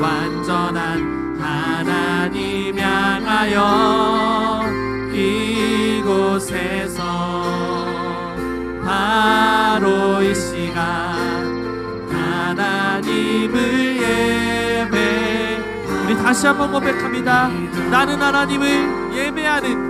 완전한 하나님 향하여 이곳에서 바로 이 시간 하나님을 예배 우리 다시 한번 고백합니다. 나는 하나님을 예배하는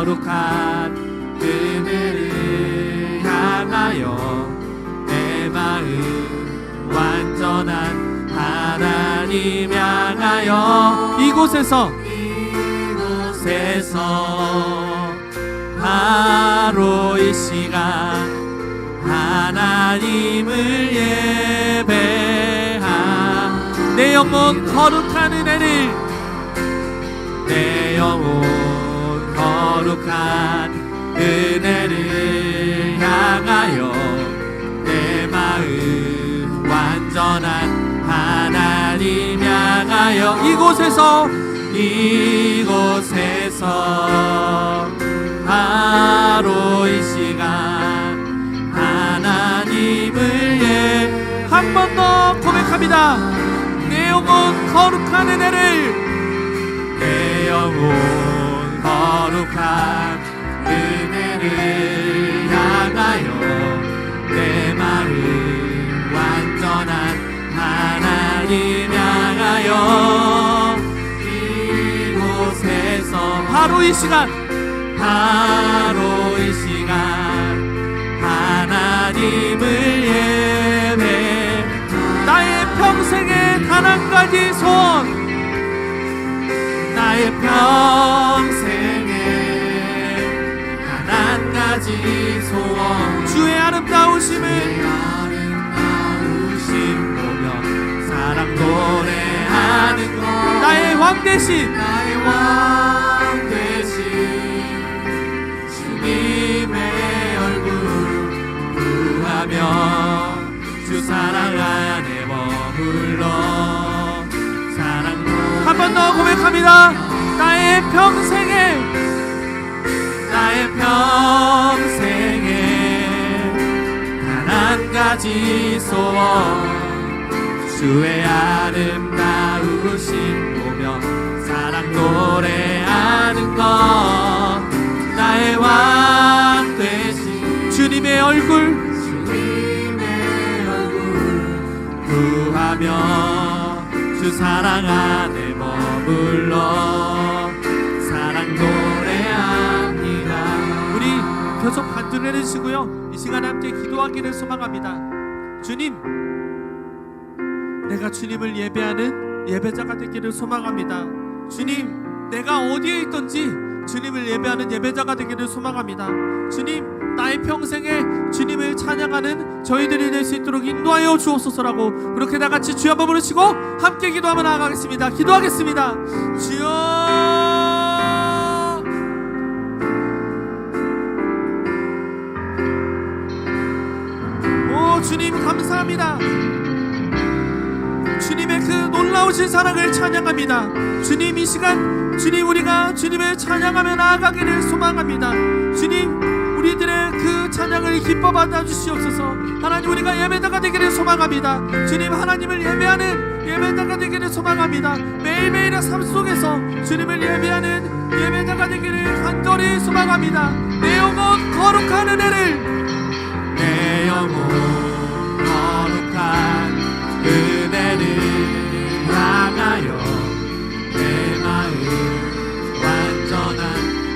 거룩한 그늘을 향하여 내 마음 완전한 하나님 향하여 이곳에서 이곳에서 바로 이 시간 하나님을 예배하 내 영혼 거룩한 은혜를 내 영혼 거룩한 은혜를 향하여 내 마음 완전한 하나님 향하여 이곳에서 이곳에서 바로 이 시간 하나님을 예 한 번 더 고백합니다. 내 영혼 거룩한 은혜를 내 영혼 거룩한 은혜를 향하여 내 마음 완전한 하나님 향하여 이곳에서 바로 이 시간 바로 이 시간 하나님을 예배 나의 평생의 단 한 가지 소원 나의 평생 주의 아름다우심을 아름다우심 보며 사랑 노래하는 것 나의 왕 대신 나의 왕 대신 주님의 얼굴 구하며 주 사랑 안에 머물러 사랑 한 번 더 고백합니다. 나의 평생에 나의 평생 가지 소원. 주의 아름다우심 보며 사랑 노래하는 것. 나의 왕 되신 주님의 얼굴. 주님의 얼굴. 구하며 주 사랑 안에 머물러 해주시고요 이 시간에 함께 기도하기를 소망합니다 주님 내가 주님을 예배하는 예배자가 되기를 소망합니다. 주님, 내가 어디에 있든지 주님을 예배하는 예배자가 되기를 소망합니다. 주님, 나의 평생에 주님을 찬양하는 저희들이 될 수 있도록 인도하여 주옵소서라고 그렇게 다 같이 주여 한번 부르시고 함께 기도하며 나아가겠습니다. 기도하겠습니다. 주여 오 주님 감사합니다. 주님의 그 놀라우신 사랑을 찬양합니다. 주님 이 시간 주님 우리가 주님을 찬양하며 나아가기를 소망합니다. 주님 우리들의 그 찬양을 기뻐 받아 주시옵소서. 하나님 우리가 예배자가 되기를 소망합니다. 주님 하나님을 예배하는 예배자가 되기를 소망합니다. 매일매일의 삶 속에서 주님을 예배하는 예배자가 되기를 간절히 소망합니다. 내 영혼 거룩한 은혜를 내 영혼 하여 내 마음 완전한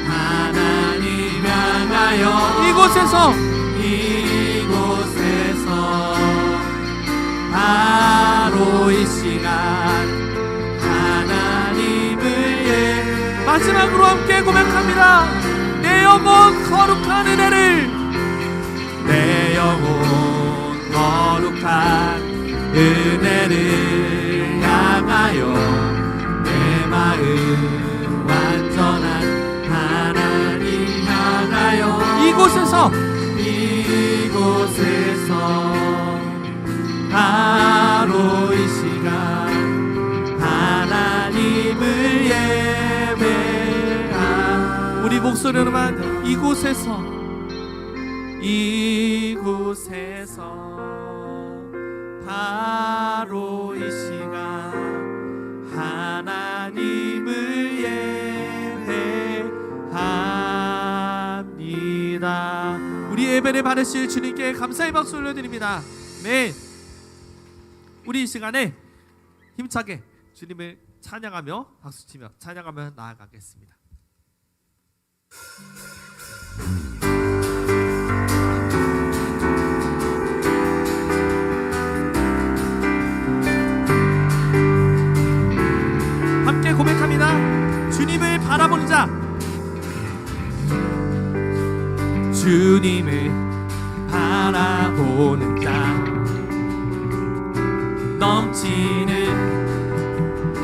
하나님 향하여 이곳에서 이곳에서 바로 이 시간 하나님을 예. 마지막으로 함께 고백합니다. 내 영혼 거룩한 은혜를. 내 영혼 거룩한 이곳에서. 이곳에서 바로 이 시간 하나님을 예배하 우리 목소리로만 이곳에서. 이곳에서 바로 이 시간 예배를 받으실 주님께 감사의 박수 올려드립니다. 네, 우리 이 시간에 힘차게 주님을 찬양하며 박수치며 찬양하며 나아가겠습니다. 함께 고백합니다. 주님을 바라보는 자. 주님을 바라보는 자 넘치는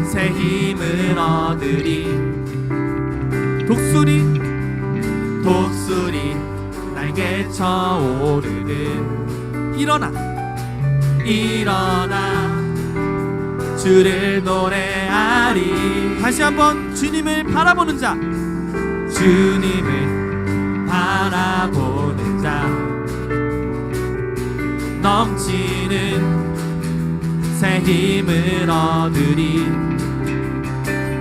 새 힘을 얻으리. 독수리 독수리 날개 쳐 오르는. 일어나 일어나. 주를 노래하리. 다시 한번 주님을 바라보는 자. 주님을 바라보는 자. 넘치는 새 힘을 얻으리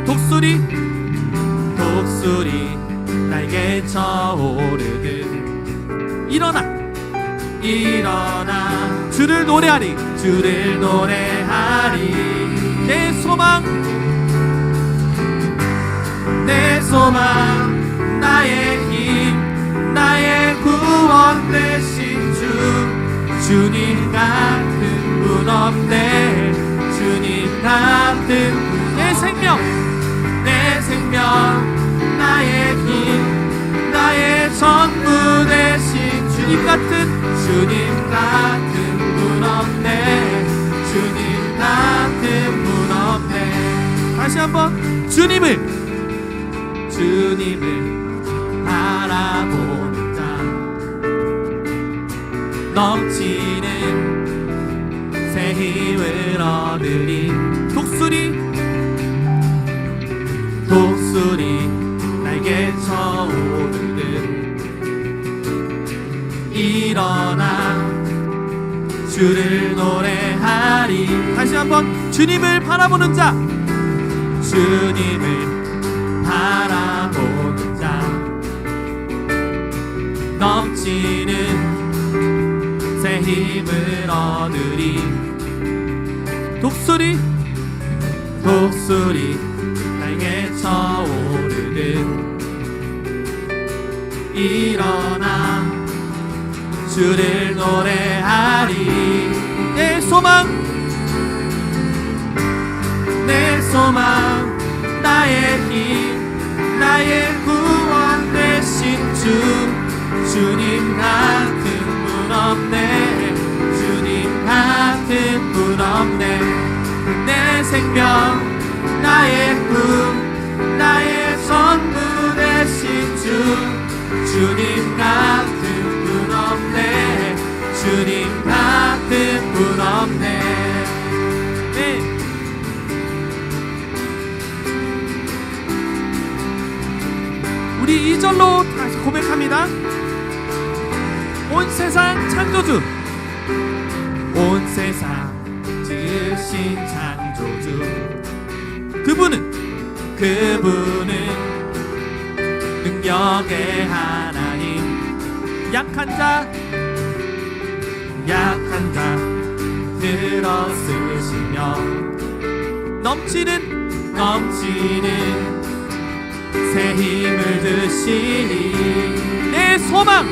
독수리 독수리 날개 쳐 오르듯. 일어나 일어나. 주를 노래하리 주를 노래하리. 내 소망 내 소망 주님 같은 분 없네. 주님 같은 분. 내 생명 내 생명 나의 힘 나의 전부 되신 주님 같은 주님 같은 분 없네. 주님 같은 분 없네. 다시 한번 주님을 주님을 바라보는 자 넘치는 새 힘을 얻으리. 독수리 독수리 날개 쳐 오르듯 일어나 주를 노래하리. 다시 한번 주님을 바라보는 자. 주님을 바라보는 자. 넘치는 새 힘을 얻으리. 독수리 독수리 날개 쳐 오르듯 일어나 주를 노래하리. 내 소망 내 소망 나의 힘 나의 생명 나의 꿈 나의 전부 되신 주 주님 같은 분 없네. 주님 같은 분 없네. 네. 우리 2절로 다시 고백합니다. 온 세상 창조주. 온 세상 지으신 창조 주 그분은 그분은 능력의 하나님. 약한 자. 약한 자. 들어쓰시며 넘치는 넘치는 새 힘을 주시니 내 소망.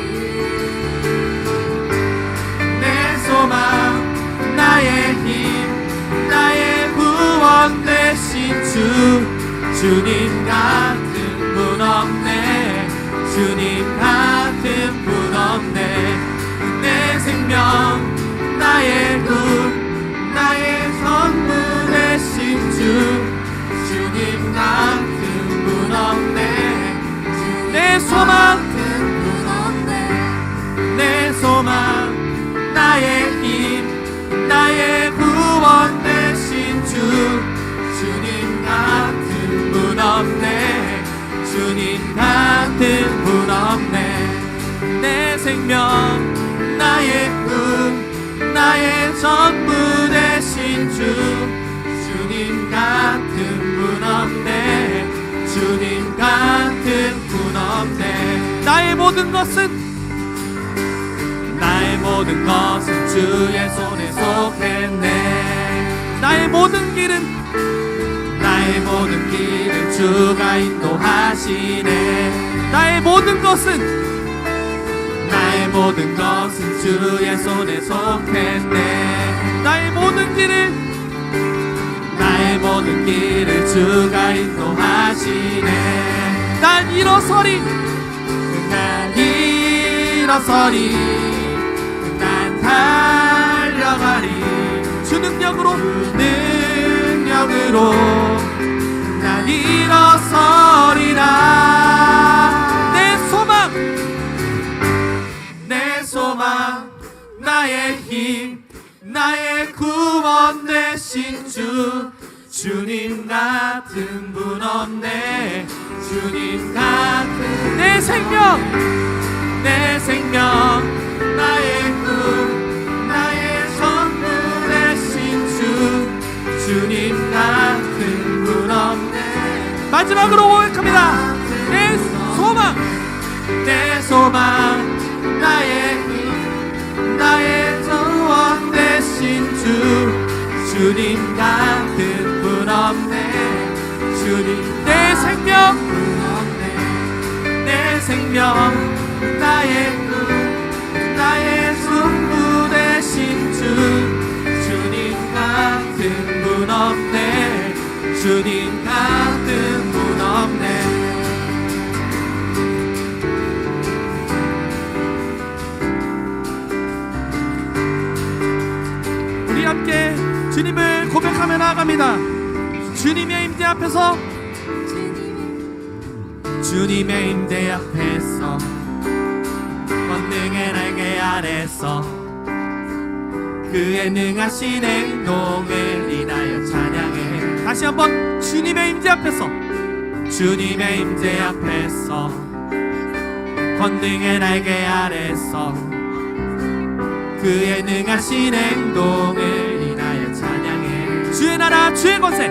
내 소망. 나의 힘 되신 주. 주님 같은 분 없네. 주님 같은 분 없네. 내 생명 나의 군 생명 나의 꿈 나의 전부 되신 주 주님 같은 분 없네 주님 같은 분 없네. 나의 모든 것은 나의 모든 것은 주의 손에 속했네. 나의 모든 길은 나의 모든 길은 주가 인도하시네. 나의 모든 것은 나의 모든 것은 주의 손에 속했네. 나의 모든 길을 나의 모든 길을 주가 인도하시네. 난 일어서리 난 일어서리 난 달려가리. 주 능력으로 능력으로 난 일어서리라 나의 힘 나의 구원 되신 주 주님 같은 분 없네. 주님 같은 내 생명 내 생명 나의 꿈 나의 전부 되신 주 주님 같은 분 없네. 마지막으로 고백합니다. 내 소망 내 소망 주 주님 같은 분 없네. 주님 내 생명 분 없네. 내 생명 나의 꿈 나의 전부 되신 주. 주님 같은 분 없네. 주님 같은 분 없네. 함께 주님을 고백하며 나아갑니다. 주님의 임재 앞에서. 주님의 임재 앞에서. 권능의 날개 아래서. 그의 능하신 행동을 인하여 찬양해. 다시 한번. 주님의 임재 앞에서. 주님의 임재 앞에서. 권능의 날개 아래서. 그의 능하신 행동을 주의 나라 주의 권세.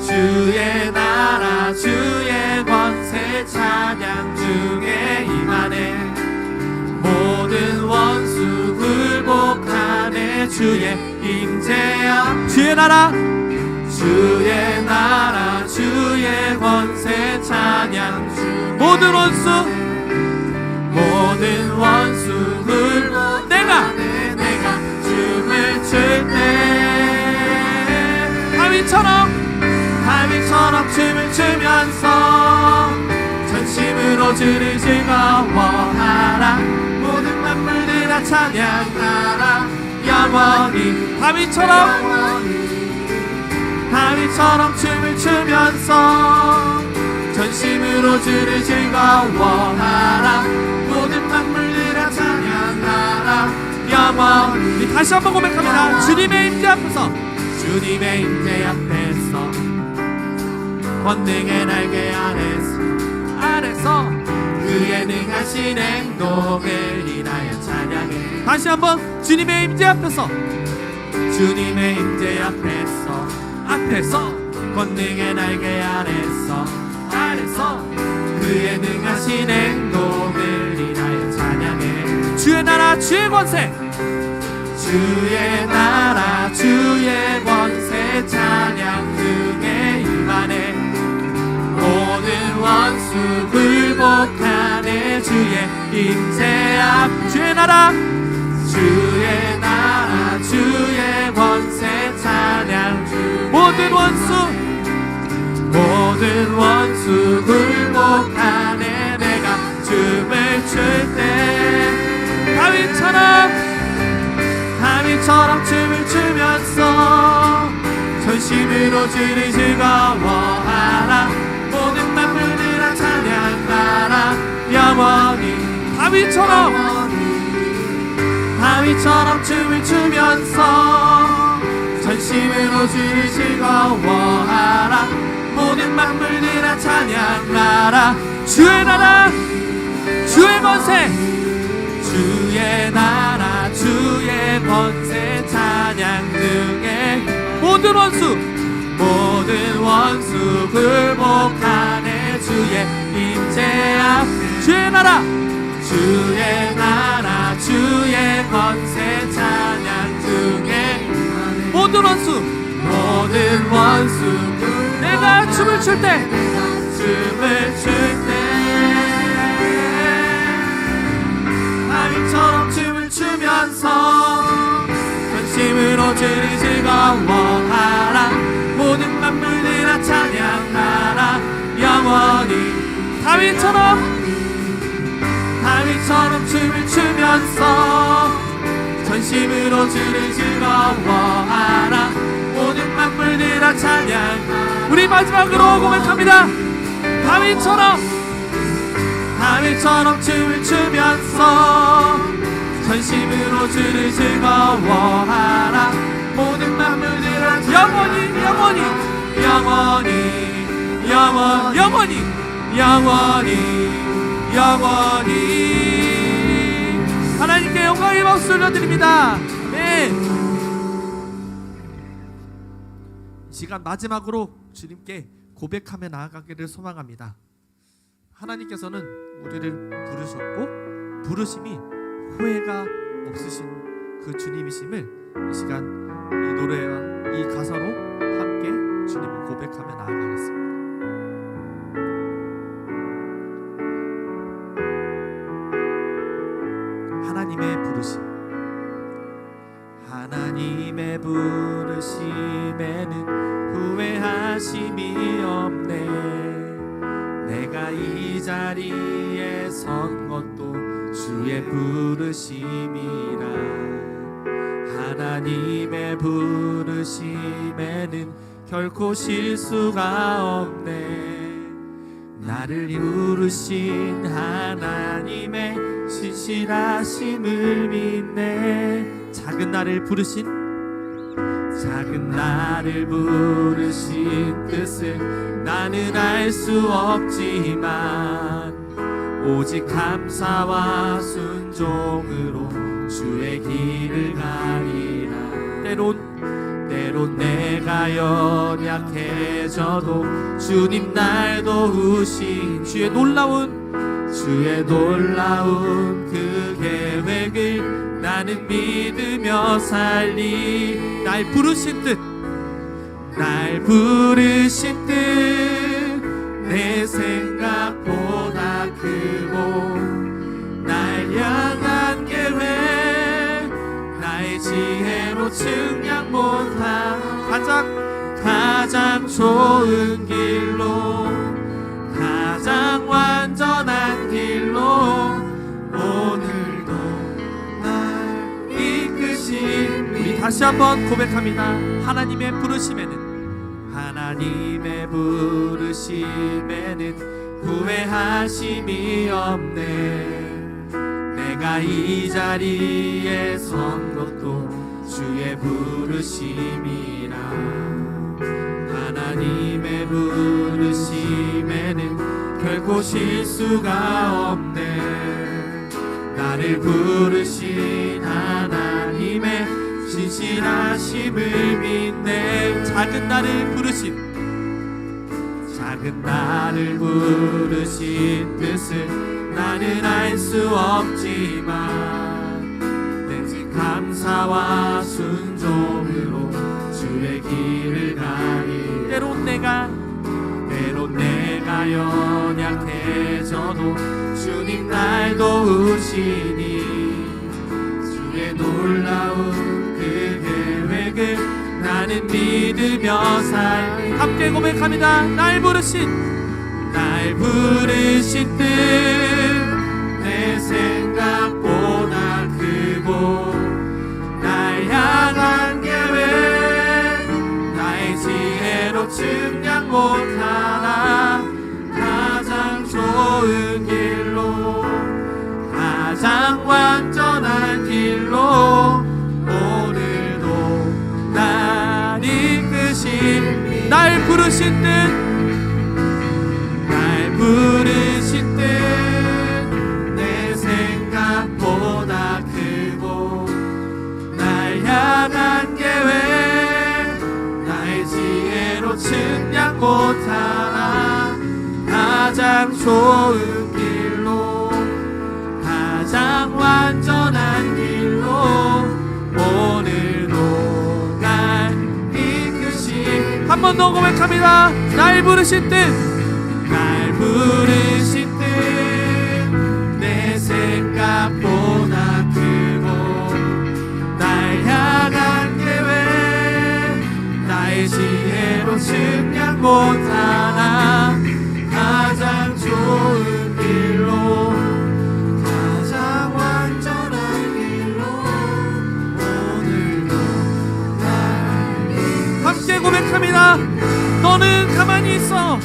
주의 나라 주의 권세 찬양 중에 임하네. 모든 원수 굴복하네 주의 임재야 주의 나라. 주의 나라 주의 권세 찬양 중 모든 원수. 모든 원수 굴복하네 내가. 내가 춤을 출때 다윗처럼 다윗처럼 춤을 추면서 전심으로 주를 즐거워하라. 모든 만물들아 찬양하라. 영원히. 다윗처럼 다윗처럼 춤을 추면서 전심으로 주를 즐거워하라. 모든 만물들아 찬양하라. 영원히. 다시 한번 고백합니다. 주님의 임재 앞에서 주님의 임재 앞에서 권능의 날개 아래서 아래서 그의 능하신 행동을 인하여 찬양해. 다시 한번 주님의 임재 앞에서 주님의 임재 앞에서 앞에서 권능의 날개 아래서 아래서 그의 능하신 행동을 인하여 찬양해. 주의 나라 주의 권세 주의 나라 주의 권세 찬양 중에 임하네. 모든 원수 굴복하네 주의 임재 앞 주의 나라. 주의 나라 주의 권세 찬양 중 모든 원수. 모든 원수 굴복하네 내가 춤을 출때 다윗처럼 춤을 추면서 전심으로 주를 즐거워하라 모든 만물들아 찬양하라 영원히 다윗처럼. 다윗처럼 춤을 추면서 전심으로 주를 즐거워하라 모든 만물들아 찬양하라 주의 나라 주의 권세. 주의 나라 번세 찬양 중에 모든 원수 모든 원수 굴복하네. 주의 임재 앞 주의 나라 주의 나라 주의 권세 찬양 중에 모든 원수 모든 원수 내가 춤을 출 때 춤을 출 때. 다윗처럼 춤을 추면서 주를 즐거워하라. 모든 만물들아 찬양하라. 영원히. 다윗처럼. 다윗처럼 춤을 추면서 전심으로 주를 즐거워하라. 모든 만물들아 찬양하라. 우리 마지막으로 고백합니다. 다윗처럼. 다윗처럼 춤을 추면서 전심으로 주를 즐거워하라. 모든 만물들아 영원히 영원히 영원히 영원 영원히 영원히 영원히. 하나님께 영광의 박수 올려드립니다. 네. 이 시간 마지막으로 주님께 고백하며 나아가기를 소망합니다. 하나님께서는 우리를 부르셨고 부르심이 후회가 없으신 그 주님이심을 이 시간 이 노래와 이 가사로 함께 주님을 고백하며 나아가겠습니다. 하나님의 부르심. 하나님의 부르심에는 후회하심이 없네. 내가 이 자리에 선 것도 주의 부르심이라. 하나님의 부르심에는 결코 실수가 없네. 나를 부르신 하나님의 신실하심을 믿네. 작은 나를 부르신 작은 나를 부르신 뜻을 나는 알 수 없지만 오직 감사와 순종으로 주의 길을 가리라. 때론 때론 내가 연약해져도 주님 날 도우신 주의 놀라운 주의 놀라운 그 계획을 나는 믿으며 살리. 날 부르신 뜻날 부르신 뜻내생 지혜로 측량 못한 가장 가장 좋은 길로. 가장 완전한 길로. 오늘도 날 이끄신 우리 다시 한번 고백합니다. 하나님의 부르심에는 하나님의 부르심에는 후회하심이 없네. 내가 이 자리에 선 주의 부르심이라. 하나님의 부르심에는 결코 실수가 없네. 나를 부르신 하나님의 신실하심을 믿네. 작은 나를 부르신 작은 나를 부르신 뜻을 나는 알 수 없지만 감사와 순종으로 주의 길을 가니 때론 내가 때론 내가 연약해져도 주님 날 도우시니 주의 놀라운 그 계획을 나는 믿으며 살. 함께 고백합니다. 날 부르신 날 부르신 뜻내 생각보다 크고 날 향한 계획 나의 지혜로 측량 못하나 가장 좋은 길로 가장 완전한 길로 오늘도 날 이끄신 날 부르신 뜻 가장 좋은 길로 가장 완전한 길로 오늘도 날 이끄신 한 번 더 고백합니다. 날 부르신 뜻날 부르신 뜻내 생각보다 크고 날 향한 계획 나의 지혜로 측량 못하 고백합니다. 너는 가만히 있어.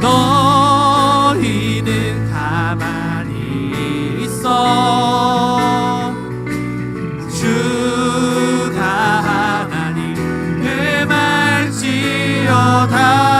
너희는 가만히 있어 주가 하나님 해말지어다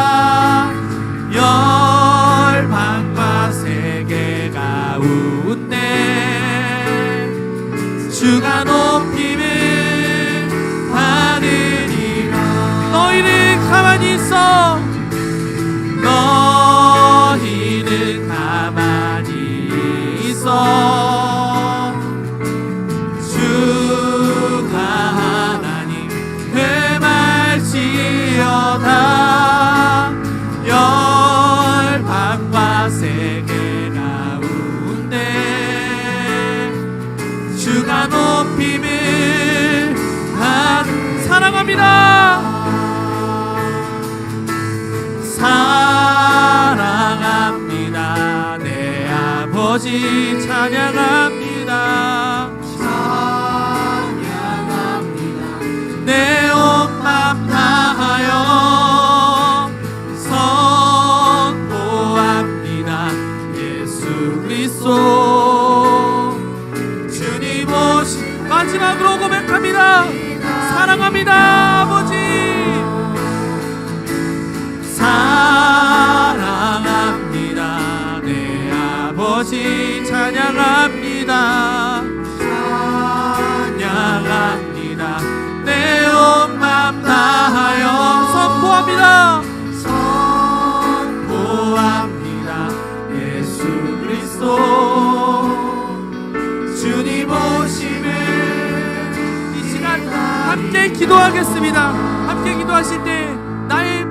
아버지 찬양합니다. 찬양합니다. 내 온맘 다하여 선포합니다. 예수 그리스도. 주님 오신 마지막으로 고백합니다. 사랑합니다, 기도하겠습니다. 함께 기도하실 때 나의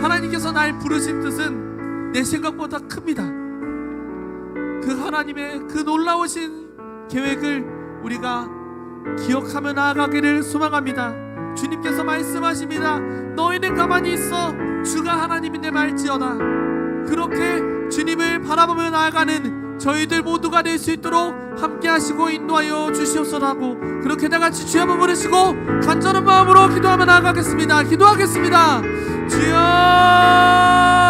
하나님께서 날 부르신 뜻은 내 생각보다 큽니다. 그 하나님의 그 놀라우신 계획을 우리가 기억하며 나아가기를 소망합니다. 주님께서 말씀하십니다. 너희는 가만히 있어 주가 하나님인데 말지어다. 그렇게 주님을 바라보며 나아가는 저희들 모두가 될 수 있도록 함께 하시고 인도하여 주시옵소서라고 그렇게 다 같이 주여 한번 부르시고 간절한 마음으로 기도하며 나아가겠습니다. 기도하겠습니다. 주여